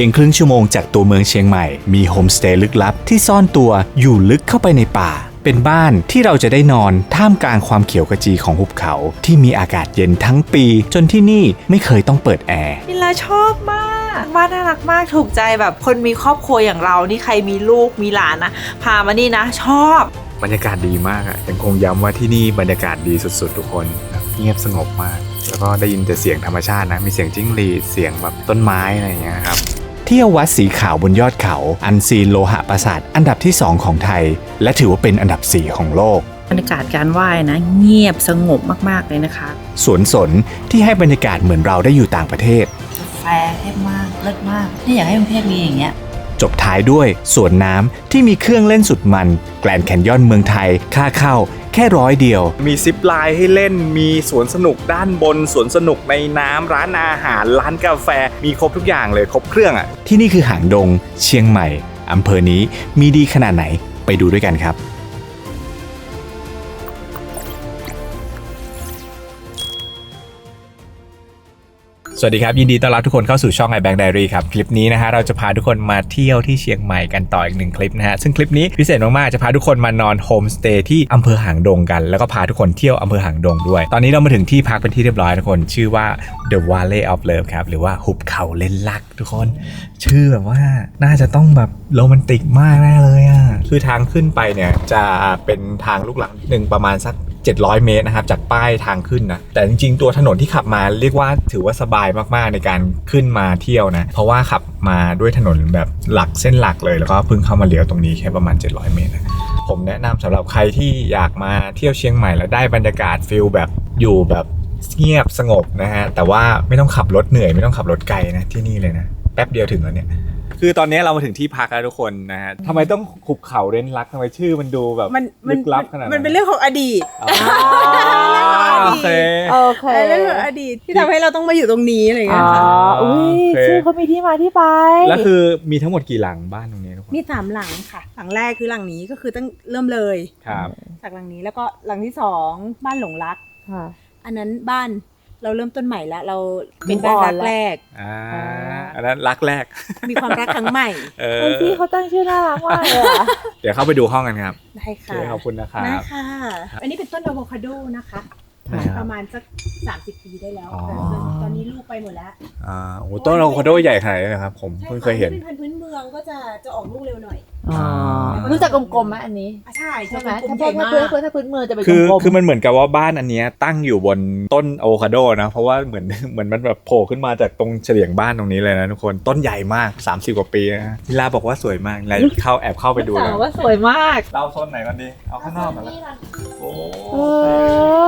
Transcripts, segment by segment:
พียงครึ่งชั่วโมงจากตัวเมืองเชียงใหม่ มีโฮมสเตย์ลึกลับที่ซ่อนตัวอยู่ลึกเข้าไปในป่า เป็นบ้านที่เราจะได้นอนท่ามกลางความเขียวขจีของหุบเขา ที่มีอากาศเย็นทั้งปี จนที่นี่ไม่เคยต้องเปิดแอร์นิลาชอบมากบ้านน่ารักมากถูกใจแบบคนมีครอบครัวอย่างเรานี่ใครมีลูกมีหลานนะพามานี่นะ ชอบบรรยากาศดีมากอะยังคงย้ำว่าที่นี่บรรยากาศดีสุด ๆ ทุกคนแบบเงียบสงบมาก แล้วก็ได้ยินแต่เสียงธรรมชาตินะ มีเสียงจิ้งหรีดเสียงแบบต้นไม้อะไรอย่างเงี้ยครับ เที่ยววัดสีขาวบนยอดเขา อันซีนโลหะปราสาทอันดับที่ 2 ของไทย และถือว่าเป็นอันดับ 4 ของโลกบรรยากาศการไหว้นะเงียบสงบมากๆเลยนะคะ สวนสนที่ให้บรรยากาศเหมือนเราได้อยู่ต่างประเทศแฟเทพมากเลิศมากนี่อยากให้กรุงเทพมีอย่างเงี้ย จบท้ายด้วยสวนน้ำที่มีเครื่องเล่นสุดมัน แกลนแคนยอนเมืองไทยค่าเข้าแค่ร้อยเดียว มีซิปไลน์ให้เล่น มีสวนสนุกด้านบน สวนสนุกในน้ำ ร้านอาหาร ร้านกาแฟ มีครบทุกอย่างเลย ครบเครื่องอะ ที่นี่คือหางดง เชียงใหม่อำเภอนี้มีดีขนาดไหนไปดูด้วยกันครับ สวัสดีครับ ยินดีต้อนรับทุกคนเข้าสู่ช่อง iBank Diary ครับ คลิปนี้นะฮะเราจะพาทุกคนมาเที่ยวที่เชียงใหม่กันต่ออีกหนึ่งคลิปนะฮะซึ่งคลิปนี้พิเศษมาก ๆ จะพาทุกคนมานอนโฮมสเตย์ที่อำเภอหางดงกัน แล้วก็พาทุกคนเที่ยวอำเภอหางดงด้วย ตอนนี้เรามาถึงที่พักเป็นที่เรียบร้อยทุกคน ชื่อว่า The Valley of Love ครับ หรือว่าหุบเขาเล่นลัก ทุกคน ชื่อแบบว่าน่าจะต้องแบบโรแมนติกมากแน่เลยอะคือทางขึ้นไปเนี่ยจะเป็นทางลูกหลังหนึ่งประมาณสัก 700 เมตรนะครับจากป้ายทางขึ้นนะแต่จริง ๆ ตัวถนนที่ขับมาเรียกว่าถือว่าสบายมากๆในการขึ้นมาเที่ยวนะ เพราะว่าขับมาด้วยถนนแบบหลักเส้นหลักเลย แล้วก็เพิ่งเข้ามาเลี้ยวตรงนี้แค่ประมาณ 700 เมตรนะผมแนะนำสำหรับใครที่อยากมาเที่ยวเชียงใหม่แล้วได้บรรยากาศฟิลแบบอยู่แบบเงียบสงบนะฮะแต่ว่าไม่ต้องขับรถเหนื่อยไม่ต้องขับรถไกลนะที่นี่เลยนะ ป๊บเดียวถึงแล้วเนี่ย คือตอนนี้เรามาถึงที่พักแล้วทุกคนนะฮะทำไมต้องขุบเขาเร้นรักทำไมชื่อมันดูแบบมันมัลึนกลับขนาดมันเป็นเรื่องของอดีตอ๋อโอเค โอเคเรื่องของอดีตที่ทำให้เราต้องมาอยู่ตรงนี้อะไรอย่างอ๋เงี้อยค่ะอุ้ยโอเค ชื่อเขามีที่มาที่ไปแล้วคือมีทั้งหมดกี่หลังบ้านตรงนี้ทุกคนมีสามหลังค่ะ หลังแรกคือหลังนี้ก็คือตั้งเริ่มเลย ครับ จากหลังนี้แล้วก็หลังที่สองบ้านหลงรัก ค่ะ อันนั้นบ้าน เราเริ่มต้นใหม่แล้วเราเป็นบ้าน Move on รักแรกอ่าอ่าอันนั้นรักแรก มีความรักครั้งใหม่เออเฮ้ยพี่เขาตั้งชื่อน่ารักมากเลยอะเดี๋ยวเข้าไปดูห้องกันครับได้โอเคค่ะขอบคุณนะครับได้ค่ะอันนี้เป็นต้นอะโวคาโดนะคะ ครับประมาณสักสามสิบปีได้แล้วอ๋อ แต่ตอนนี้ลูกไปหมดแล้วอ่าโอ้โหต้นอะโวคาโดใหญ่ขนาดนี้นะครับ ผมเพิ่งเคยเห็นใช่ค่ะเป็นพันธุ์พื้นเมืองก็จะจะออกลูกเร็วหน่อยอ๋ออ่ารู้จักกลมๆไหมอันนี้อะใช่ใช่ไหมจะถ้าเป็นกลเพื่มอนใหญ่ถ้าเพื่อนมากถ้าพื้นมือจะเป็นคือกลมๆ คือมันเหมือนกับว่าบ้านอันเนี้ยตั้งอยู่บนต้นอะโวคาโดนะ เพราะว่าเหมือนเหมือนมันแบบโผล่ขึ้นมาจากตรงเฉลียงบ้านตรงนี้เลยนะทุกคนต้นใหญ่มาก 30 กว่าปีนะนิลาบอกว่าสวยมากนิลาเข้าแอบเข้าไปดูสานะวว่าสวยมาก เล่าโซนไหนก่อนดีเอาข้างนอกก่อนละ โอ้เอ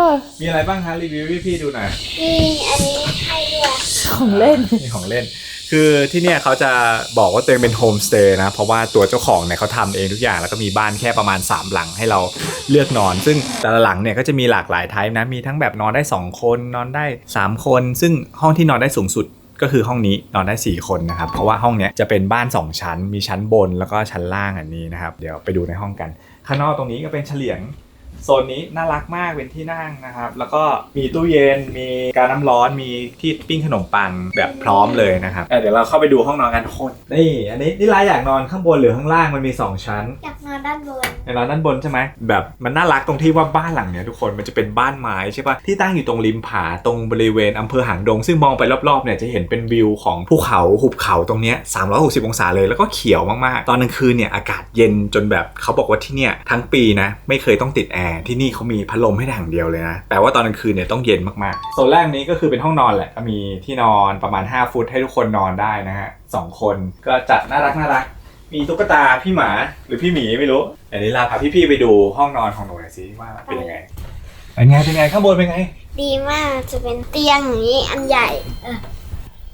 อมีอะไรบ้างคะรีวิวให้พี่ดูหน่อย มีอันนี้ให้ด้วยของเล่น มีของเล่น คือที่เนี่ยเขาจะบอกว่าตัวเองเป็นโฮมสเตย์นะ เพราะว่าตัวเจ้าของเนี่ยเขาทำเองทุกอย่าง แล้วก็มีบ้านแค่ประมาณ 3 หลังให้เราเลือกนอน ซึ่งแต่ละหลังเนี่ยก็จะมีหลากหลายไทป์นะ มีทั้งแบบนอนได้ 2 คน นอนได้ 3 คน ซึ่งห้องที่นอนได้สูงสุดก็คือห้องนี้นอนได้ 4 คนนะครับ เพราะว่าห้องเนี้ยจะเป็นบ้าน 2 ชั้น มีชั้นบนแล้วก็ชั้นล่างอันนี้นะครับ เดี๋ยวไปดูในห้องกัน ข้างนอกตรงนี้ก็เป็นเฉลียง โซนนี้น่ารักมากเป็นที่นั่งนะครับ แล้วก็มีตู้เย็นมีการน้ำร้อนมีที่ปิ้งขนมปังแบบพร้อมเลยนะครับเอ้ยเดี๋ยวเราเข้าไปดูห้องนอนกันทุกคนนี่อันนี้นี่รายอยากนอนข้างบนหรือข้างล่างมันมี 2 ชั้น อยากนอนด้านบนในนอนด้านบนใช่ไหมแบบมันน่ารักตรงที่ว่าบ้านหลังเนี้ยทุกคนมันจะเป็นบ้านไม้ใช่ปะที่ตั้งอยู่ตรงริมผาตรงบริเวณอำเภอหางดง ซึ่งมองไปรอบๆเนี่ยจะเห็นเป็นวิวของภูเขาหุบเขาตรงเนี้ย360 องศาเลยแล้วก็เขียวมากๆ ตอนกลางคืนเนี่ยอากาศเย็นจนแบบเขาบอกว่าที่เนี่ยทั้งปีนะไม่เคยต้องติดแอร์ที่นี่เขามีพัดลมให้ทางเดียวเลยนะ แปลว่าตอนกลางคืนเนี่ยต้องเย็นมากๆโซนแรกนี้ก็คือเป็นห้องนอนแหละ ก็มีที่นอนประมาณ 5 ฟุตให้ทุกคนนอนได้นะฮะสองคนก็จัดน่ารักน่ารัก มีตุ๊กตาพี่หมาหรือพี่หมีไม่รู้เดี๋ยวนี้ลาพาพี่ๆไปดูห้องนอนของหนูหน่อยสิว่าเป็นยังไงเป็นไงเป็นไงข้างบนเป็นไง ดีมากจะเป็นเตียงอย่างนี้อันใหญ่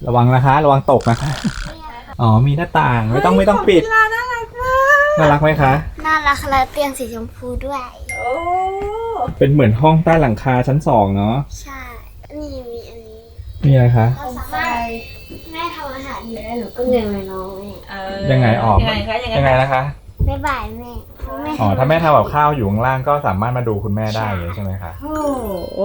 ระวังนะคะ ระวังตกนะคะอ๋อมีหน้าต่างไม่ต้องไม่ต้องปิดน่ารักมากน่ารักไหมคะ น่ารักและเตียงสีชมพูด้วย โอ้เป็นเหมือนห้องใต้หลังคาชั้นสองเนาะใช่ นี่มีอันนี้มีอะไรคะ เราสามารถแม่ทำอาหารอยู่ได้หนูก็เลี้ยงน้อยเออยังไงออก ยังไงคะยังไงยังไงคะนะคะบ๊ายบายแม่แม่อ๋อถ้าแม่ทำกับข้าวอยู่ข้างล่างก็สามารถมาดูคุณแม่ได้เลยใช่ไหมคะโอ้โห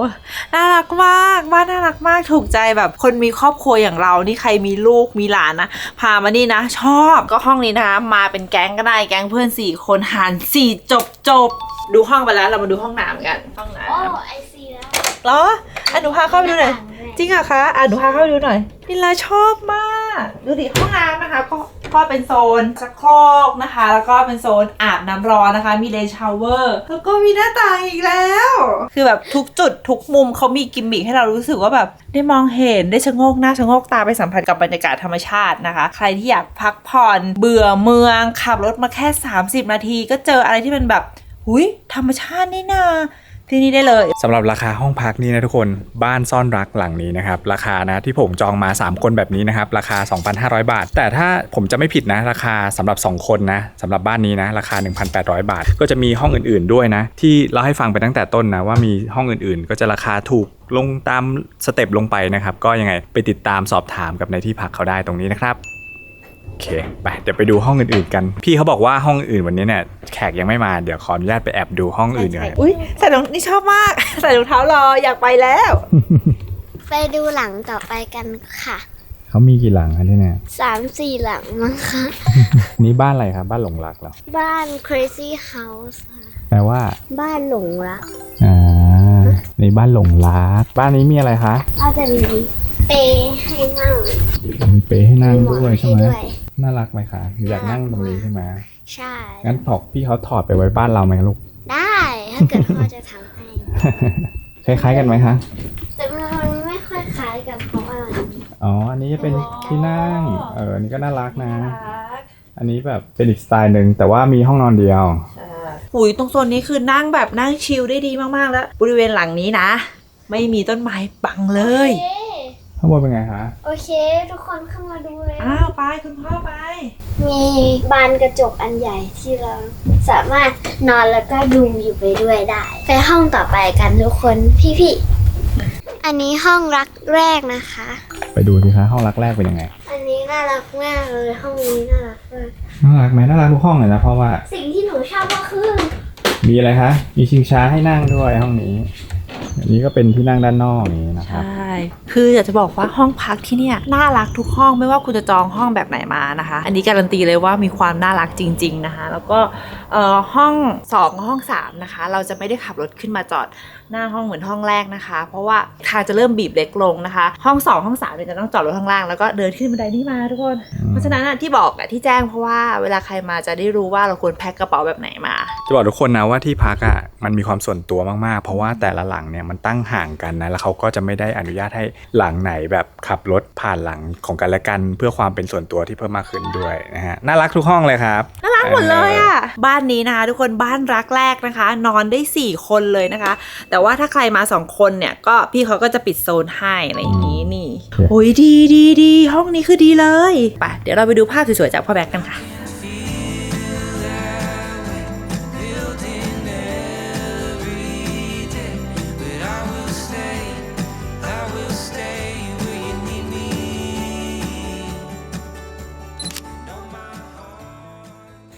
น่ารักมากบ้านน่ารักมากถูกใจแบบคนมีครอบครัวอย่างเรานี่ใครมีลูกมีหลานนะพามานี่นะ ชอบก็ห้องนี้นะคะมาเป็นแก๊งก็ได้แก๊งเพื่อนสี่คนหารสี่จบจบ ดูห้องไปแล้วเรามาดูห้องน้ำกัน ห้องน้โอ้ไอซีแล้วำเหรออะหนูพาเข้าไปดูหน่อย จริงเหรอคะอะหนูพาเข้าไปดูหน่อยนิลาชอบมาก ดูดิห้องน้ำนะคะ ก็ก็เป็นโซนชักโครกนะคะ แล้วก็เป็นโซนอาบน้ำร้อนนะคะ มีเลนชาวเวอร์ แล้วก็มีหน้าต่างอีกแล้ว คือแบบทุกจุดทุกมุมเขามีกิมมิคให้เรารู้สึกว่าแบบ ได้มองเห็นได้ชะโงกหน้าชะโงกตาไปสัมผัสกับบรรยากาศธรรมชาตินะคะ ใครที่อยากพักผ่อนเบื่อเมืองขับรถมาแค่ 30 นาที ก็เจออะไรที่เป็นแบบ หุยธรรมชาตินี่นาที่นี่ได้เลยสำหรับราคาห้องพักนี่นะทุกคนบ้านซ่อนรักหลังนี้นะครับราคานะที่ผมจองมา 3 คนแบบนี้นะครับราคา 2,500 บาท แต่ถ้าผมจะไม่ผิดนะ ราคาสำหรับ 2 คนนะสำหรับบ้านนี้นะราคา 1,800 บาท ก็จะมีห้องอื่นๆด้วยนะ ที่เล่าให้ฟังไปตั้งแต่ต้นนะว่ามีห้องอื่นๆ ก็จะราคาถูกลงตามสเต็ปลงไปนะครับก็ยังไงไปติดตามสอบถามกับในที่พักเขาได้ตรงนี้นะครับ เคไปเดี๋ยวไปดูห้องอื่นๆกัน พี่เขาบอกว่าห้องอื่นวันนี้เนี่ยแขกยังไม่มาเดี๋ยวขออนุญาตไปแอบดูห้องอื่นกันอุ้ยใส่รองนี่ชอบมาก ใส่รองเท้ารออยากไปแล้ว ไปดูหลังต่อไปกันค่ะ เขามีกี่หลังคะที่เนี่ยสามสี่หลังมั้งคะนี่บ้านอะไรครับบ้านหลงรักเหรอบ้าน crazy house ค่ะแปลว่า บ้านหลงรักอ่านี่บ้านหลงรัก บ้านนี้มีอะไรคะก็จะมีเปรย์ให้นั่งมีเปรย์ให้นั่งมีหมอนด้วยใช่ไหมให้ด้วย น่ารักไหมคะ อยากนั่งตรงนี้ใช่ไหมใช่ งั้นถอกพี่เขาถอดไปไว้บ้านเราไหมลูก ได้ ถ้าเกิดพ่อจะทำให้คล้ายๆกันไหมคะ แต่มันไม่ค่อยคล้ายกันเพราะว่ามันอ๋อ อันนี้จะเป็นที่นั่ง เอออันนี้ก็น่ารักนะ อันนี้แบบเป็นอีกสไตล์หนึ่งแต่ว่ามีห้องนอนเดียวหุยตรงโซนนี้คือนั่งแบบนั่งชิลได้ดีมากๆแล้ว บริเวณหลังนี้นะ ไม่มีต้นไม้บังเลยโอเค ข้างบนเป็นไงคะโอเค ทุกคนเข้ามาดูเลย อ้าวไปคุณพ่อไป มีบานกระจกอันใหญ่ที่เราสามารถนอนแล้วก็ดูอยู่ไปด้วยได้ ไปห้องต่อไปกันทุกคนพี่ๆอันนี้ห้องรักแรกนะคะ ไปดูสิคะห้องรักแรกเป็นยังไงอันนี้น่ารักมากเลยห้องนี้น่ารักมากน่ารักไหมน่ารักทุกห้องเลยนะเพราะว่าสิ่งที่หนูชอบก็คือมีอะไรคะมีชิงช้าให้นั่งด้วยห้องนี้ อันนี้ก็เป็นที่นั่งด้านนอกอย่างนี้นะครับใช่คืออยากจะบอกว่าห้องพักที่เนี่ยน่ารักทุกห้องไม่ว่าคุณจะจองห้องแบบไหนมานะคะ อันนี้การันตีเลยว่ามีความน่ารักจริง ๆนะคะ แล้วก็เอ่อห้อง2กับห้อง3นะคะ เราจะไม่ได้ขับรถขึ้นมาจอดหน้าห้องเหมือนห้องแรกนะคะ เพราะว่าทางจะเริ่มบีบเล็กลงนะคะ ห้อง2ห้อง3เนี่ยจะต้องจอดรถข้างล่างแล้วก็เดินขึ้นบันไดนี่มาทุกคน เพราะฉะนั้นอะที่บอกอะที่แจ้งเพราะว่าเวลาใครมาจะได้รู้ว่าเราควรแพ็คกระเป๋าแบบไหนมา จะบอกทุกคนนะว่าที่พักอะมันมีความส่วนตัวมากๆ เพราะว่าแต่ละหลังเนี่ยมันตั้งห่างกันนะแล้วเขาก็จะไม่ได้อนุญาตให้หลังไหนแบบขับรถผ่านหลังของกันและกัน เพื่อความเป็นส่วนตัวที่เพิ่มมากขึ้นด้วยนะฮะน่ารักทุกห้องเลยครับน่ารักหมดเลยอะบ้านนี้นะคะทุกคนบ้านรักแรกนะคะ นอนได้ 4 คนเลยนะคะ แต่ว่าถ้าใครมา 2 คนเนี่ยก็พี่เขาก็จะปิดโซนให้อะไรอย่างนี้นี่โอเคโอ้ยดีดีดีห้องนี้คือดีเลยไปเดี๋ยวเราไปดูภาพสวยๆจากพ่อแบ็กกันค่ะ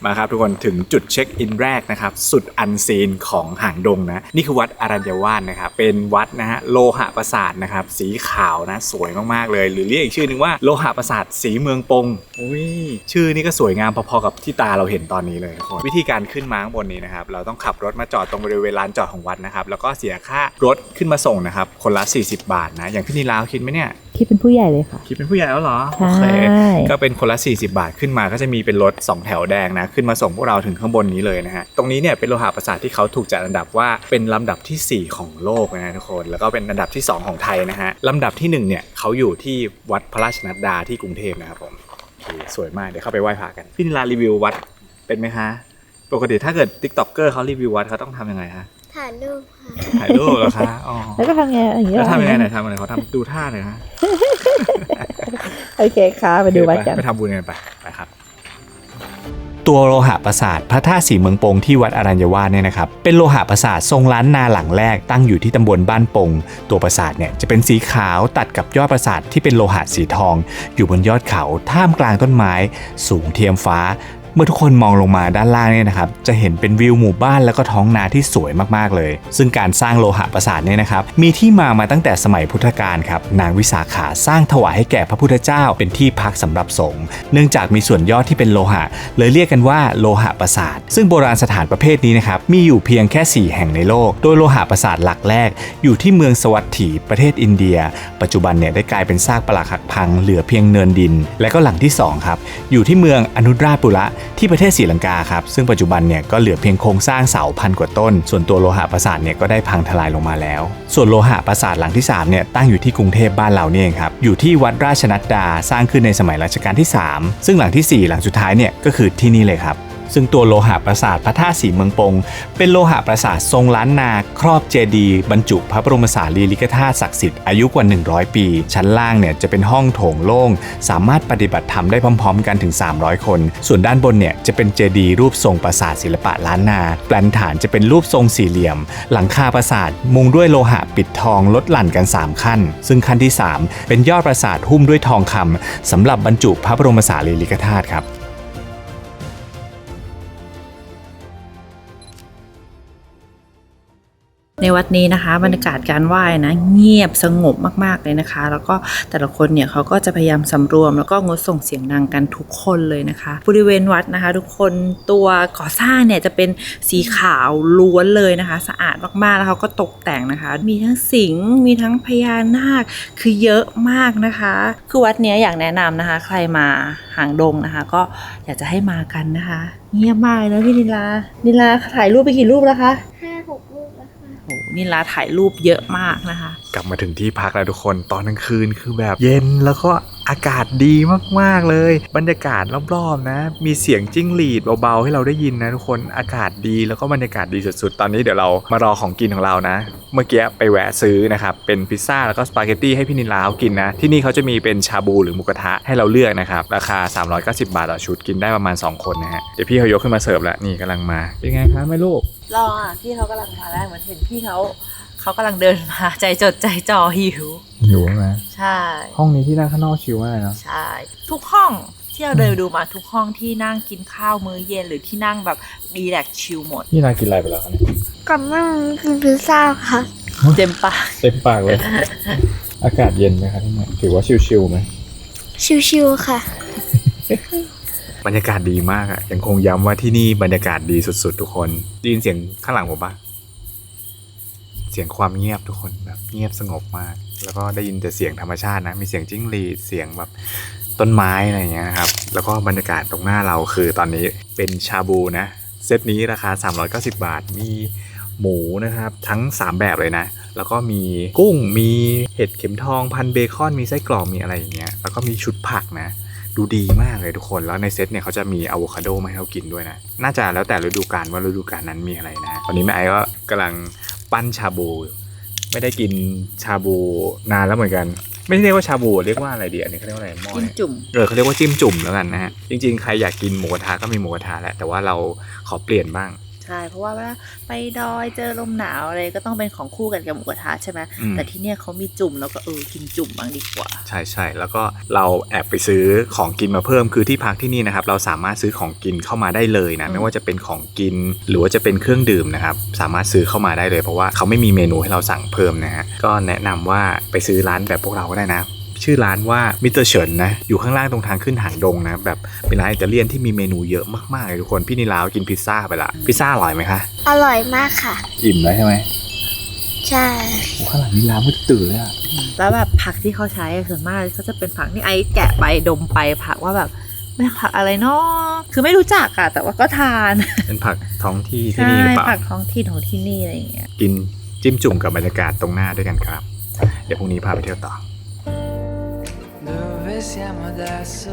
มาครับทุกคนถึงจุดเช็คอินแรกนะครับ สุดอันซีนของหางดงนะ นี่คือวัดอรัญญวาสนะครับ เป็นวัดนะฮะโลหะประสาทนะครับ สีขาวนะ สวยมากๆเลย หรือเรียกอีกชื่อนึงว่าโลหะประสาทสีเมืองปงอุ้ยชื่อนี่ก็สวยงามพอๆกับที่ตาเราเห็นตอนนี้เลยทุกคนวิธีการขึ้นมาข้างบนนี้นะครับ เราต้องขับรถมาจอดตรงบริเวณลานจอดของวัดนะครับแล้วก็เสียค่ารถขึ้นมาส่งนะครับคนละ 40 บาทนะอย่างพี่นีลาวคิดไหมเนี่ย คิดเป็นผู้ใหญ่เลยค่ะ คิดเป็นผู้ใหญ่แล้วเหรอใช่โอเคก็เป็นคนละ 40 บาทขึ้นมาก็จะมีเป็นรถ 2 แถวแดงนะ ขึ้นมาส่งพวกเราถึงข้างบนนี้เลยนะฮะ ตรงนี้เนี่ยเป็นโลหะประสาทที่เขาถูกจัดอันดับว่าเป็นลำดับทีสี่4 ของโลกนะฮะทุกคน แล้วก็เป็นอันดับที่ 2 ของไทยนะฮะลำดับที่ 1 เนี่ยเขาอยู่ที่วัดพระราชนัดดาที่กรุงเทพนะครับผมโอเคสวยมากเดี๋ยวเข้าไปไหว้พระกันพี่นิลารีวิววัดเป็นไหมคะปกติถ้าเกิดติ๊กต็อกเกอร์เขารีวิววัดเขาต้องทำยังไงฮะ ถ่ายรูปค่ะ ถ่ายรูปเหรอคะอ๋อแล้วก็ทำไงอย่างนี้แล้วเหรอทำยังไงไหนทำอะไรเขาทำดูท่าหน่อยฮะโอเคค่ะไปดูวัดกัน ไปทำบุญกันไปไปครับตัวโลหะประสาทพระธาตุสีเมืองปงที่วัดอรัญญวาสเนี่ยนะครับเป็นโลหะประสาททรงล้านนาหลังแรกตั้งอยู่ที่ตำบลบ้านปง ตัวประสาทเนี่ยจะเป็นสีขาวตัดกับยอดประสาทที่เป็นโลหะสีทอง อยู่บนยอดเขาท่ามกลางต้นไม้ สูงเทียมฟ้า เมื่อทุกคนมองลงมาด้านล่างเนี่ยนะครับจะเห็นเป็นวิวหมู่บ้านแล้วก็ท้องนาที่สวยมากๆเลย ซึ่งการสร้างโลหะปราสาทเนี่ยนะครับมีที่มามาตั้งแต่สมัยพุทธกาลครับนางวิสาขาสร้างถวายให้แก่พระพุทธเจ้า เป็นที่พักสำหรับสงฆ์เนื่องจากมีส่วนยอดที่เป็นโลหะ เลยเรียกกันว่าโลหะปราสาท ซึ่งโบราณสถานประเภทนี้นะครับมีอยู่เพียงแค่ 4 แห่งในโลก โดยโลหะปราสาทหลักแรก อยู่ที่เมืองสวัสถีประเทศอินเดีย ปัจจุบันเนี่ยได้กลายเป็นซากปรักหักพังเหลือเพียงเนินดิน และก็หลังที่สองครับอยู่ที่เมืองอนุราชปุระที่ประเทศศรีลังกาครับ ซึ่งปัจจุบันเนี่ยก็เหลือเพียงโครงสร้างเสาพันกว่าต้น ส่วนตัวโลหะปราสาทเนี่ยก็ได้พังทลายลงมาแล้ว ส่วนโลหะปราสาทหลังที่3เนี่ยตั้งอยู่ที่กรุงเทพบ้านเราเนี่ยเองครับ อยู่ที่วัดราชนัดดาสร้างขึ้นในสมัยรัชกาลที่ 3 ซึ่งหลังทีสี่4 หลังสุดท้ายเนี่ยก็คือที่นี่เลยครับ ซึ่งตัวโลหะปราสาทพระธาตุสีเมืองปง เป็นโลหะปราสาททรงล้านนา ครอบเจดีย์บรรจุพระบรมสารีริกธาตุศักดิ์สิทธิ์อายุกว่า 100 ปี ชั้นล่างเนี่ยจะเป็นห้องโถงโล่ง สามารถปฏิบัติธรรมได้พร้อม ๆ กันถึง 300 คน ส่วนด้านบนเนี่ยจะเป็นเจดีย์รูปทรงปราสาทศิลปะล้านนาแปลนฐานจะเป็นรูปทรงสี่เหลี่ยม หลังคาปราสาทมุงด้วยโลหะปิดทองลดหลั่นกัน 3 ขั้น ซึ่งขั้นที่ 3 เป็นยอดปราสาทหุ้มด้วยทองคำสำหรับบรรจุพระบรมสารีริกธาตุครับ ในวัดนี้นะคะ บรรยากาศการไหว้นะเงียบสงบมากๆเลยนะคะ แล้วก็แต่ละคนเนี่ยเขาก็จะพยายามสำรวม แล้วก็งดส่งเสียงดังกันทุกคนเลยนะคะ บริเวณวัดนะคะ ทุกคนตัวก่อสร้างเนี่ยจะเป็นสีขาวล้วนเลยนะคะ สะอาดมากๆแล้วเขาก็ตกแต่งนะคะ มีทั้งสิงมีทั้งพญานาคคือเยอะมากนะคะ คือวัดเนี้ยอยากแนะนำนะคะ ใครมาหางดงนะคะ ก็อยากจะให้มากันนะคะ เงียบมากเลยนะพี่นิลานิลาถ่ายรูปไปกี่รูปแล้วคะห้าหก นิลาถ่ายรูปเยอะมากนะคะ กลับมาถึงที่พักแล้วทุกคนตอนกลางคืนคือแบบเย็นแล้วก็ อากาศดีมากๆเลย บรรยากาศรอบๆนะ มีเสียงจิ้งหรีดเบาๆให้เราได้ยินนะทุกคนอากาศดีแล้วก็บรรยากาศดีสุดๆ ตอนนี้เดี๋ยวเรามารอของกินของเรานะ เมื่อกี้ไปแวะซื้อนะครับเป็นพิซซ่าแล้วก็สปาเกตตี้ให้พี่นิลาเขากินนะ ที่นี่เขาจะมีเป็นชาบูหรือหมูกระทะให้เราเลือกนะครับราคา 390 บาทต่อชุดกินได้ประมาณ 2 คนนะฮะเดี๋ยวพี่เขายกขึ้นมาเสิร์ฟแล้วนี่กำลังมาเป็นไงคะแม่ลูกรออะพี่เขากำลังมาแล้วเหมือนเห็นพี่เขา เขากำลังเดินมาใจจดใจจ่อหิว หิวไหมใช่ ห้องนี้ที่นั่งข้างนอกชิลมากเนาะใช่ ทุกห้องที่เราเดินดูมาทุกห้องที่นั่งกินข้าวมื้อเย็นหรือที่นั่งแบบรีแลกซ์ชิลหมด นี่นายกินอะไรไปแล้วคะเนี่ยกับนั่งกินพิซซ่าค่ะ เต็มปากเต็มปากเลย อากาศเย็นไหมคะที่นี่ถือว่าชิลๆไหม ชิวๆค่ะ บรรยากาศดีมากอะยังคงย้ำว่าที่นี่บรรยากาศดีสุดๆ ทุกคนได้ยินเสียงข้างหลังผมปะ เสียงความเงียบทุกคนแบบเงียบสงบมาก แล้วก็ได้ยินแต่เสียงธรรมชาตินะ มีเสียงจิ้งหรีดเสียงแบบต้นไม้อะไรอย่างเงี้ยครับ แล้วก็บรรยากาศตรงหน้าเราคือตอนนี้เป็นชาบูนะ เซตนี้ราคา 390 บาท มีหมูนะครับ ทั้ง 3 แบบเลยนะ แล้วก็มีกุ้ง มีเห็ดเข็มทอง พันเบคอน มีไส้กรอกมีอะไรอย่างเงี้ย แล้วก็มีชุดผักนะ ดูดีมากเลยทุกคน แล้วในเซตเนี่ยเขาจะมีอะโวคาโดมาให้เรากินด้วยนะ น่าจะแล้วแต่ฤดูกาลว่าฤดูกาลนั้นมีอะไรนะ ตอนนี้แม่ไอ้ก็กำลัง ปั้นชาบู ไม่ได้กินชาบูนานแล้วเหมือนกัน ไม่เรียกว่าชาบูเรียกว่าอะไรดีอันนี้เขาเรียกว่าอะไรหม้อจิ้มเนี่ยจุ่ม เออเขาเรียกว่าจิ้มจุ่มแล้วกันนะฮะจริงๆใครอยากกินหมูกระทะก็มีหมูกระทะแหละแต่ว่าเราขอเปลี่ยนบ้าง ใช่ เพราะว่าเวลาไปดอยเจอลมหนาวอะไรก็ต้องเป็นของคู่กันกับหมูกระทะใช่ไหมอืม แต่ที่เนี่ยเขามีจุ่มแล้วก็เออกินจุ่มบ้างดีกว่า ใช่ใช่แล้วก็เราแอบไปซื้อของกินมาเพิ่มคือที่พักที่นี่นะครับ เราสามารถซื้อของกินเข้ามาได้เลยนะ อืม ไม่ว่าจะเป็นของกินหรือว่าจะเป็นเครื่องดื่มนะครับ สามารถซื้อเข้ามาได้เลย เพราะว่าเขาไม่มีเมนูให้เราสั่งเพิ่มนะฮะก็แนะนำว่าไปซื้อร้านแบบพวกเราก็ได้นะ ชื่อร้านว่ามิสเตอร์เฉินนะ อยู่ข้างล่างตรงทางขึ้นหางดงนะ แบบเป็นร้านอิตาเลียนที่มีเมนูเยอะมากๆเลยทุกคน พี่นิลาวกินพิซซ่าไปละ พิซซ่าอร่อยไหมคะ อร่อยมากค่ะ อิ่มแล้วใช่ไหมใช่โอ้ข้างหลังนี่ร้านมืดตื่นเลยอะแล้วแบบผักที่เขาใช้อะส่วนมากก็จะเป็นผักที่ไอ้แกะไปดมไปผักว่าแบบไม่ผักอะไรเนาะคือไม่รู้จักอะแต่ว่าก็ทาน เป็นผักท้องที่ที่ใช่นี่หรือเปล่าผักท้องถิ่นของที่นี่อะไรอย่างเงี้ย กินจิ้มจุ่มกับบรรยากาศตรงหน้าด้วยกันครับ เดี๋ยวพรุ่งนี้พาไปเที่ยวต่อ Dove siamo adesso?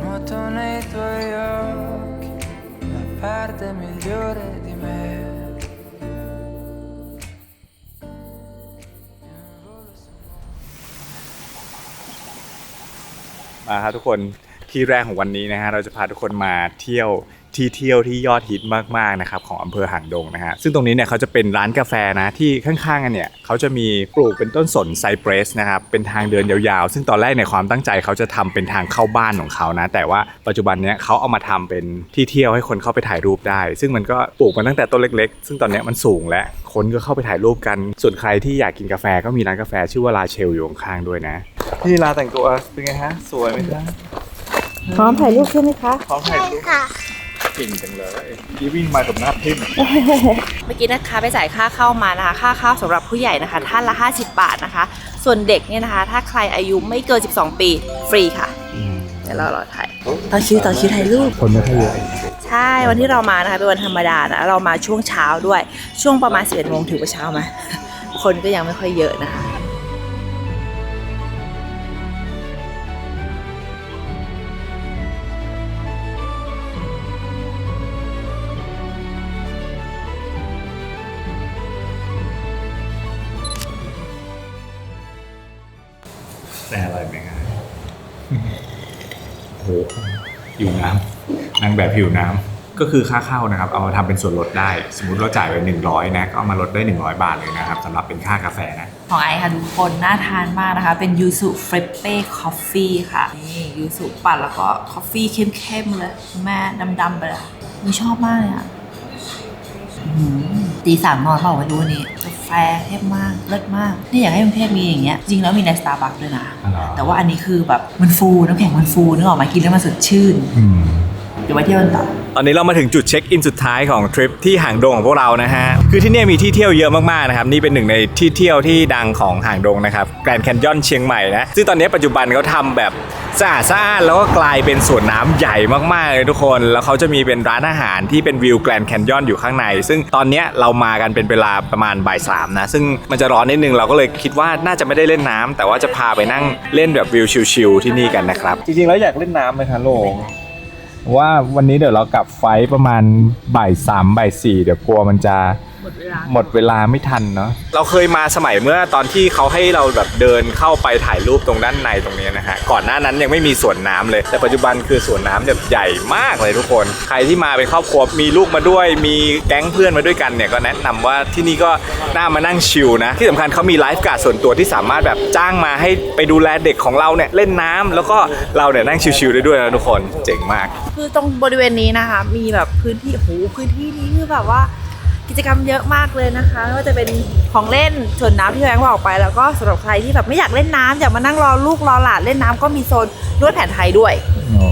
Nuoto nei tuoi occhi, la parte migliore di me. มาครับทุกคนที่แรกของวันนี้นะฮะเราจะพาทุกคนมาเที่ยว ที่เที่ยวที่ยอดฮิตมากๆนะครับของอำเภอหางดงนะฮะซึ่งตรงนี้เนี่ยเขาจะเป็นร้านกาแฟนะที่ข้างๆกันเนี่ยเขาจะมีปลูกเป็นต้นสนไซเปรสนะครับเป็นทางเดินยาวๆ ซึ่งตอนแรกในยความตั้งใจเขาจะทำเป็นทางเข้าบ้านของเขานะ แต่ว่าปัจจุบันเนี้ยเขาเอามาทำเป็นที่เที่ยวให้คนเข้าไปถ่ายรูปได้ ซึ่งมันก็ปลูกมาตั้งแต่ต้นเล็ก ๆ ซึ่งตอนเนี้ยมันสูงแล้วคนก็เข้าไปถ่ายรูปกัน ส่วนใครที่อยากกินกาแฟก็มีร้านกาแฟชื่อว่าลาเชลอยู่ข้างๆด้วยนะพี่ลาแต่งตัวเป็นไงฮะสวยไหมจ๊ะพร้อมถ่ายรูปใช่ไหมคะพร้อมถ่ายรูปค่ะ เก่งจังเลยยี่วิ่งมากับหน้าทิ่มเมื่อกี้นะคะไปจ่ายค่าเข้ามานะคะ ค่าเข้าสำหรับผู้ใหญ่นะคะท่านละ 50 บาทนะคะ ส่วนเด็กเนี่ยนะคะ ถ้าใครอายุไม่เกิน 12 ปีฟรีค่ะเดี๋ยวเรารอถ่ายต่อคิวต่อคิวถ่ายรูปคนไม่ค่อยเยอะใช่วันที่เรามานะคะเป็นวันธรรมดานะเรามาช่วงเช้าด้วยช่วงประมาณ11โมงถือว่าเช้าไหมคนก็ยังไม่ค่อยเยอะนะคะ แบบหิวน้ำก็คือค่าเข้านะครับเอามาทำเป็นส่วนลดได้ สมมติเราจ่ายไป100นะก็เอามาลดได้ 100 บาทเลยนะครับสำหรับเป็นค่ากาแฟนะของไอค่ะทุกคนน่าทานมากนะคะ เป็นยูสุเฟรปเป้คอฟฟี่ค่ะนี่ยูสุปั่นแล้วก็คอฟฟี่เข้มๆเลยคุณแม่ดำๆไปเลยมีชอบมากเลยอะอื้อหือตีสามนอนเปล่าไม่รู้วันนี้กาแฟเข้มมากเลิศมากนี่อยากให้กรุงเทพมีอย่างเงี้ยจริงแล้วมีในสตาร์บัคด้วยนะอ๋อเหรอแต่ว่าอันนี้คือแบบมันฟูน้ำแข็งมันฟูนึกออกมากินแล้วมันสดชื่น อืมเดี๋ยวไปเที่ยวกันต่อ ตอนนี้เรามาถึงจุดเช็คอินสุดท้ายของทริปที่หางดงของพวกเรานะฮะ คือที่เนี่ยมีที่เที่ยวเยอะมากๆนะครับ นี่เป็นหนึ่งในที่เที่ยวที่ดังของหางดงนะครับ แกรนด์แคนยอนเชียงใหม่นะ ซึ่งตอนนี้ปัจจุบันเขาทำแบบสะอาดสะอ้านแล้วก็กลายเป็นสวนน้ำใหญ่มากๆเลยทุกคน แล้วเขาจะมีเป็นร้านอาหารที่เป็นวิวแกรนด์แคนยอนอยู่ข้างใน ซึ่งตอนเนี้ยเรามากันเป็นเวลาประมาณบ่ายสามนะ ซึ่งมันจะร้อนนิดนึงเราก็เลยคิดว่าน่าจะไม่ได้เล่นน้ำแต่ว่าจะพาไปนั่งเล่นแบบวิวชิลๆที่นี่กันนะครับ จริงๆแล้วอยากเล่นน้ำไหมคะโลง ว่าวันนี้เดี๋ยวเรากลับไฟประมาณบ่ายสามบ่ายสี่เดี๋ยวกลัวมันจะ หมดเวลาไม่ทันเนาะเราเคยมาสมัยเมื่อตอนที่เขาให้เราแบบเดินเข้าไปถ่ายรูปตรงด้านในตรงนี้นะฮะก่อนหน้านั้นยังไม่มีสวนน้ำเลยแต่ปัจจุบันคือสวนน้ำแบบใหญ่มากเลยทุกคน ใครที่มาเป็นครอบครัวมีลูกมาด้วย มีแก๊งเพื่อนมาด้วยกันเนี่ยก็แนะนำว่าที่นี่ก็น่ามานั่งชิลนะ ที่สำคัญเขามีไลฟ์การ์ดส่วนตัวที่สามารถแบบจ้างมาให้ไปดูแลเด็กของเราเนี่ยเล่นน้ำแล้วก็เราเนี่ยนั่งชิลๆได้ด้วยนะทุกคนเจ๋งมาก คือตรงบริเวณนี้นะคะ มีแบบพื้นที่โอ้โหพื้นที่นี้คือแบบว่า กิจกรรมเยอะมากเลยนะคะไม่ว่าจะเป็นของเล่นส่วนน้ำที่แบงค์บอกไป แล้วก็สำหรับใครที่แบบไม่อยากเล่นน้ำอยากมานั่งรอลูกรอหลานเล่นน้ำก็มีโซนนวดแผนไทยด้วย อ๋อ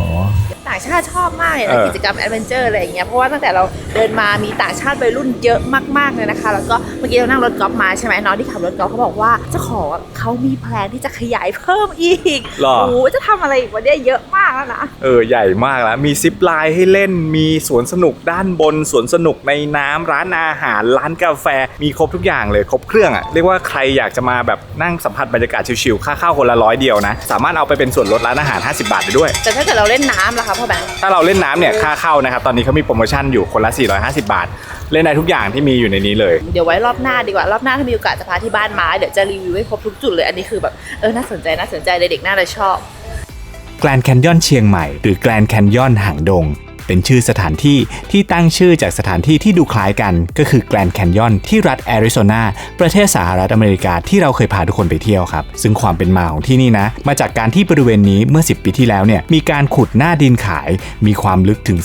ต่างชาติช อบมากเลยเอนะอกิจกรรมแอดเวนเจอร์อะไรอย่างเงี้ยเพราะว่าตั้งแต่เราเดินมามีต่างชาติวัยรุ่นเยอะมากๆเลยนะคะ แล้วก็เมื่อกี้เรานั่งรถกอล์ฟมาใช่ไหมน้องที่ขับรถกอล์ฟเขาบอกว่าเจ้าของอะเขามีแพลนที่จะขยายเพิ่มอีกหรอโอ้โหจะทำอะไรอีกวันนี้เยอะมากแล้วนะเออใหญ่มากแล้วมีซิปไลน์ให้เล่นมีสวนสนุกด้านบนสวนสนุกในน้ำร้านอาหารร้านกาแฟมีครบทุกอย่างเลยครบเครื่องอะ่ะเรียกว่าใครอยากจะมาแบบนั่งสัมผัสบรรยากาศชิลๆค่าเข้าคนละร้อยเดียวนะสามารถเอาไปเป็นส่วนลดร้านอาหาร 50 บาทได้ด้วย แต่ถ้าเกิดเราเล่นน้ำล่ะคะพ่อแบงค์ถ้าเราเล่นน้ำเนี่ยค่าเข้านะครับ ตอนนี้เขามีโปรโมชั่นอยู่คนละ 450 บาท เล่นได้ทุกอย่างที่มีอยู่ในนี้เลย เดี๋ยวไว้รอบหน้าดีกว่ารอบหน้าถ้ามีโอกาสจะพาที่บ้านมาเดี๋ยวจะรีวิวให้ครบทุกจุดเลยอันนี้คือแบบเออน่าสนใจน่าสนใจเลยเด็กน่าจะชอบแกรนด์แคนยอนเชียงใหม่หรือแกรนด์แคนยอนหางดง เป็นชื่อสถานที่ที่ตั้งชื่อจากสถานที่ที่ดูคล้ายกัน ก็คือแกรนด์แคนยอนที่รัฐแอริโซนาประเทศสหรัฐอเมริกาที่เราเคยพาทุกคนไปเที่ยวครับ ซึ่งความเป็นมาของที่นี่นะ มาจากการที่บริเวณนี้เมื่อ 10 ปีที่แล้วเนี่ยมีการขุดหน้าดินขาย มีความลึกถึง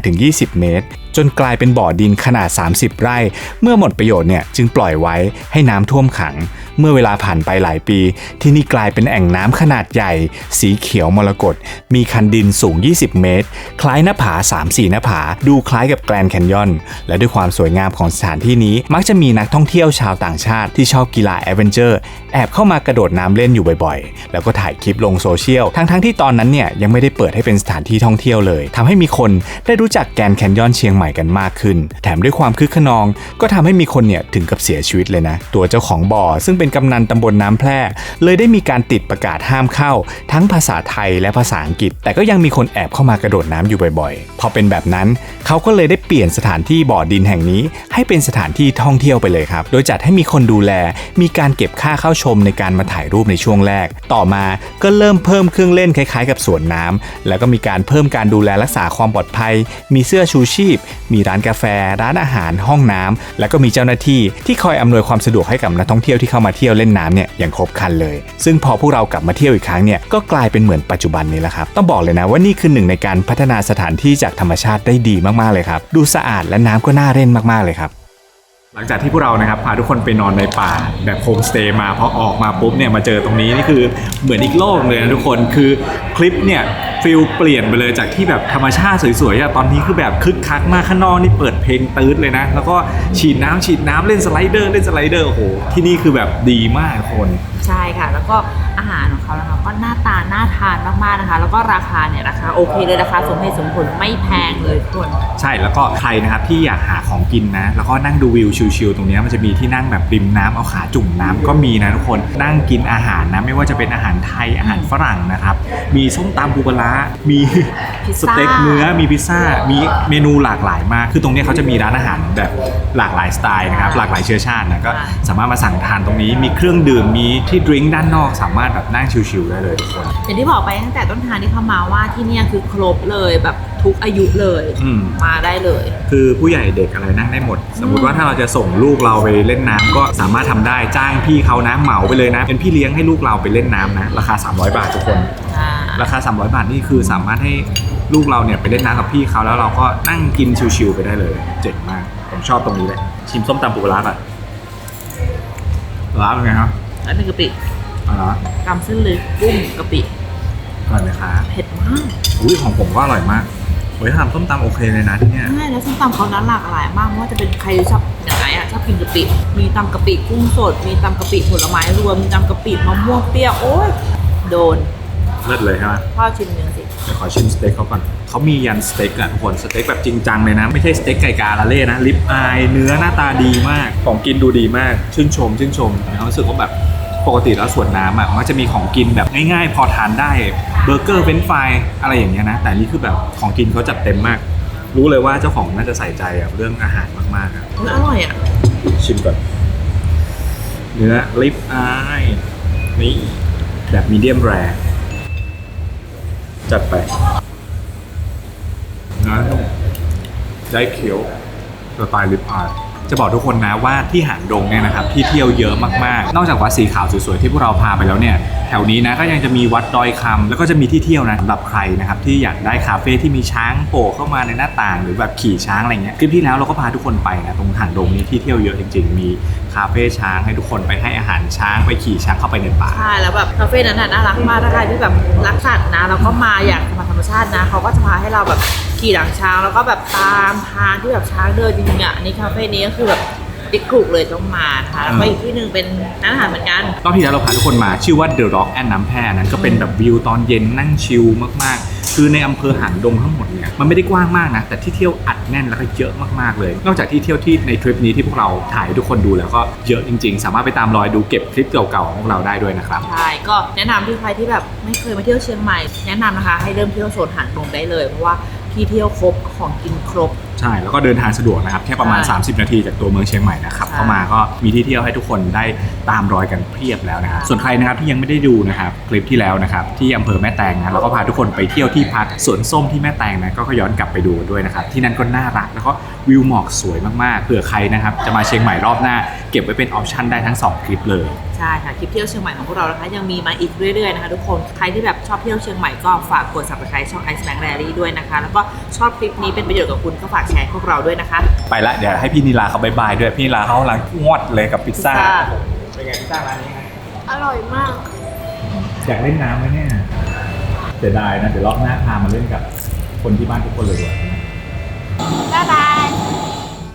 15-20 เมตรจนกลายเป็นบ่อดินขนาด 30 ไร่ เมื่อหมดประโยชน์เนี่ยจึงปล่อยไว้ให้น้ำท่วมขัง เมื่อเวลาผ่านไปหลายปี ที่นี่กลายเป็นแอ่งน้ำขนาดใหญ่ สีเขียวมรกตมีคันดินสูง 20 เมตร คล้ายหน้าผา 3-4 หน้าผา ดูคล้ายกับแกรนแคนยอน และด้วยความสวยงามของสถานที่นี้ มักจะมีนักท่องเที่ยวชาวต่างชาติที่ชอบกีฬาแอดเวนเจอร์แอบเข้ามากระโดดน้ำเล่นอยู่บ่อยๆ แล้วก็ถ่ายคลิปลงโซเชียล ทั้งๆที่ตอนนั้นเนี่ยยังไม่ได้เปิดให้เป็นสถานที่ท่องเที่ยวเลยทำให้มีคนได้รู้จักแกรนแคนยอนเชียงใหม่กันมากขึ้น แถมด้วยความคึกขนอง ก็ทำให้มีคนเนี่ยถึงกับเสียชีวิตเลยนะ ตัวเจ้าของบ่อซึ่งเป็นเป็นกำนันตำบลน้ำแพร่ เลยได้มีการติดประกาศห้ามเข้า ทั้งภาษาไทยและภาษาอังกฤษ แต่ก็ยังมีคนแอบเข้ามากระโดดน้ำอยู่บ่อยๆ พอเป็นแบบนั้นเขาก็เลยได้เปลี่ยนสถานที่บ่อดินแห่งนี้ ให้เป็นสถานที่ท่องเที่ยวไปเลยครับ โดยจัดให้มีคนดูแล มีการเก็บค่าเข้าชมในการมาถ่ายรูปในช่วงแรก ต่อมาก็เริ่มเพิ่มเครื่องเล่นคล้ายๆ กับสวนน้ำแล้วก็มีการเพิ่มการดูแลรักษาความปลอดภัย มีเสื้อชูชีพ มีร้านกาแฟ ร้านอาหาร ห้องน้ำแล้วก็มีเจ้าหน้าที่ที่คอยอำนวยความสะดวกให้กับนักท่องเที่ยวที่เข้ามาเที่ยวเล่นน้ำเนี่ยอย่างครบคันเลย ซึ่งพอพวกเรากลับมาเที่ยวอีกครั้งเนี่ยก็กลายเป็นเหมือนปัจจุบันนี้แล้วครับต้องบอกเลยนะว่านี่คือหนึ่งในการพัฒนาสถานที่จากธรรมชาติได้ดีมากๆเลยครับดูสะอาดและน้ำก็น่าเล่นมากๆเลยครับ ลังจากที่พวกเรานะครับพาทุกคนไปนอนในป่าแบบโฮมสเตย์มาพอออกมาปุ๊บเนี่ยมาเจอตรงนี้นี่คือเหมือนอีกโลกเลยนะทุกคนคือคลิปเนี่ยฟิลเปลี่ยนไปเลยจากที่แบบธรรมชาติสวยๆอะตอนนี้คือแบบคึกคักมากข้างนอกนี่เปิดเพลงตื้นเลยนะ แล้วก็ฉีดน้ำฉีดน้ำเล่นสไลเดอร์เล่นสไลเดอร์โอ้โหที่นี่คือแบบดีมากคน ใช่ค่ะ แล้วก็อาหารของเขานะคะก็หน้าตาน่าทานมากๆนะคะ แล้วก็ราคาเนี่ยราคาโอเคเลยราคาสมเหตุสมผลไม่แพงเลยทุกคนใช่แล้วก็ใครนะครับที่อยากหาของกินนะ แล้วก็นั่งดูวิวชิลๆตรงเนี้ยมันจะมีที่นั่งแบบริมน้ำเอาขาจุ่มน้ำก็มีนะทุกคนนั่งกินอาหารนะไม่ว่าจะเป็นอาหารไทยอาหารฝรั่งนะครับ มีส้มตำปูปลาร้ามีพิซสซ่าเต็กเนื้อมีพิซซ่ามีเมนูหลากหลายมาก คือตรงเนี้ยเขาจะมีร้านอาหารแบบหลากหลายสไตล์นะครับหลากหลายเชื้อชาตินะก็สามารถมาสั่งทานตรงนี้มีเครื่องดื่มมีที่ดริงก์ด้านนอกสามารถแบบนั่งชิลๆได้เลยทุกคน อย่างที่บอกไปตั้งแต่ต้นทางที่เข้ามาว่าที่เนี่ยคือครบเลยแบบทุกอายุเลยอืม มาได้เลย คือผู้ใหญ่เด็กอะไรนั่งได้หมด สมมติว่าถ้าเราจะส่งลูกเราไปเล่นน้ำก็สามารถทำได้จ้างพี่เขานะเหมาไปเลยนะ เป็นพี่เลี้ยงให้ลูกเราไปเล่นน้ำนะ ราคา 300 บาททุกคนราคา 300 บาทนี่คือสามารถให้ลูกเราเนี่ยไปเล่นน้ำกับพี่เขาแล้วเราก็นั่งกินชิวๆไปได้เลย เจ๋งมาก ผมชอบตรงนี้เลย ชิมส้มตำปูปลาร้าก่อนปลาร้าเป็นไงครับ แล้วเป็นกะปิปลาร้ากำเส้นเล็กกุ้งกะปิอร่อยไหมคะเผ็ดมากอุ้ยของผมก็อร่อยมากเฮ้ยทำส้มตำโอเคเลยนะที่เนี่ย ใช่แล้วส้มตำเขานั้นหลากหลายมากไม่ว่าจะเป็นใครชอบอย่างไรอะชอบกินกะปิ มีตำกะปิกุ้งสด มีตำกะปิผลไม้รวมมีตำกะปิมะม่วงเปรี้ยวโอ้ยโดนเลิศเลยใช่ไหมพ่อชิมเนื้อสิเดี๋ยวขอชิมสเต็กเขาก่อนเขามียันสเต็กอะทุกคนสเต็กแบบจริงจังเลยนะ ไม่ใช่สเต็กไก่กาลาเล่นะลิปอายเนื้อหน้าตาดีมากของกินดูดีมาก ชื่นชม ชื่นชมเขารู้สึกว่าแบบ ปกติแล้วสวนน้ำอะมันก็จะมีของกินแบบง่ายๆ พอทานได้เบอร์เกอร์เฟรนช์ฟรายอะไรอย่างเงี้ยนะ แต่นี่คือแบบของกินเขาจัดเต็มมาก รู้เลยว่าเจ้าของน่าจะใส่ใจอะเรื่องอาหารมากๆอะอุ๊ยอร่อยอะ ชิมก่อนเนื้อลิปอายนี่แบบมีเดียมแรจัดไปเนื้อนุ่มได้เคี้ยวสไตล์ลิปอาย จะบอกทุกคนนะว่าที่หางดงเนี่ยนะครับที่เที่ยวเยอะมากๆ นอกจากวัดสีขาวสวยๆที่พวกเราพาไปแล้วเนี่ยแถวนี้นะก็ยังจะมีวัดดอยคำแล้วก็จะมีที่เที่ยวนะสำหรับใครนะครับที่อยากได้คาเฟ่ที่มีช้างโผล่เข้ามาในหน้าต่าง หรือแบบขี่ช้างอะไรเงี้ยคลิปที่แล้วเราก็พาทุกคนไปนะตรงหางดงนี้ที่เที่ยวเยอะจริง ๆ มีคาเฟ่ช้างให้ทุกคนไปให้อาหารช้างไปขี่ช้างเข้าไปในป่าใช่แล้วแบบคาเฟ่นั้นน่ะน่ารักมากถ้าใครที่แบบรักสัตว์นะแล้วก็มาอยาก มชาตินะเขาก็จะพาให้เราแบบขี่หลังช้างแล้วก็แบบตามทางที่แบบช้างเดินจริงๆอะอันนี้คาเฟ่นี้ก็คือแบบ ติ๊กกรุกเลยต้องมานะคะแล้วก็อีกที่หนึ่งเป็นร้านอาหารเหมือนกัน รอบที่แล้วเราพาทุกคนมาชื่อว่า The Rock แอนน้ำแพร่นั้นก็เป็นแบบวิวตอนเย็นนั่งชิลมากๆ คือในอำเภอหางดงทั้งหมดเนี่ยมันไม่ได้กว้างมากนะ แต่ที่เที่ยวอัดแน่นแล้วก็เยอะมากๆเลย นอกจากที่เที่ยวที่ในทริปนี้ที่พวกเราถ่ายให้ทุกคนดูแล้วก็เยอะจริง ๆ สามารถไปตามรอยดูเก็บคลิปเก่าๆของพวกเราได้ด้วยนะครับ ใช่ ก็แนะนำที่ใครที่แบบไม่เคยมาเที่ยวเชียงใหม่ แนะนำนะคะให้เริ่มเที่ยวโซนหางดงได้เลยเพราะว่า ที่เที่ยวครบของกินครบ ใช่แล้วก็เดินทางสะดวกนะครับ แค่ประมาณใช่30 นาทีจากตัวเมืองเชียงใหม่นะครับใช่ เข้ามาก็มีที่เที่ยวให้ทุกคนได้ตามรอยกันเพียบแล้วนะครับส่วนใครนะครับที่ยังไม่ได้ดูนะครับคลิปที่แล้วนะครับที่อำเภอแม่แตงนะเราก็พาทุกคนไปเที่ยวที่พักสวนส้มที่แม่แตงนะก็ย้อนกลับไปดูด้วยนะครับที่นั่นก็น่ารักแล้วก็วิวหมอกสวยมากๆเผื่อใครนะครับจะมาเชียงใหม่รอบหน้า เก็บไว้เป็นออปชั่นได้ทั้งสองคลิปเลย ใช่ค่ะคลิปเที่ยวเชียงใหม่ของพวกเรานะคะ ยังมีมาอีกเรื่อยๆนะคะทุกคนใครที่แบบชอบเที่ยวเชียงใหม่ก็ฝากกด subscribe ช่อง Ice Bank Diary ด้วยนะคะ แล้วก็ชอบคลิปนี้เป็นประโยชน์กับคุณก็ฝากแชร์ให้พวกเราด้วยนะคะ ไปละเดี๋ยวให้พี่นิลาเขาบายบายด้วยพี่นิลาเขากำลังงวดเลยกับพิซซ่าพิซซ่า เป็นไงพิซซ่าร้านนี้อร่อยมาก อยากเล่นน้ำไหมเนี่ยเสียดายนะเดี๋ยวรอบหน้าพามาเล่นกับคนที่บ้านทุกคนเลยดีกว่า บ๊ายบาย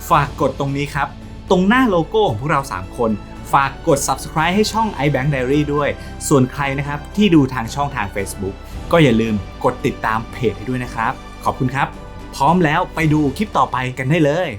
ฝากกดตรงนี้ครับ ตรงหน้าโลโก้ของพวกเรา 3 คน ฝากกด subscribe ให้ช่อง iBank Diary ด้วย ส่วนใครนะครับที่ดูทางช่องทาง Facebook ก็อย่าลืมกดติดตามเพจให้ด้วยนะครับ ขอบคุณครับ พร้อมแล้วไปดูคลิปต่อไปกันได้เลย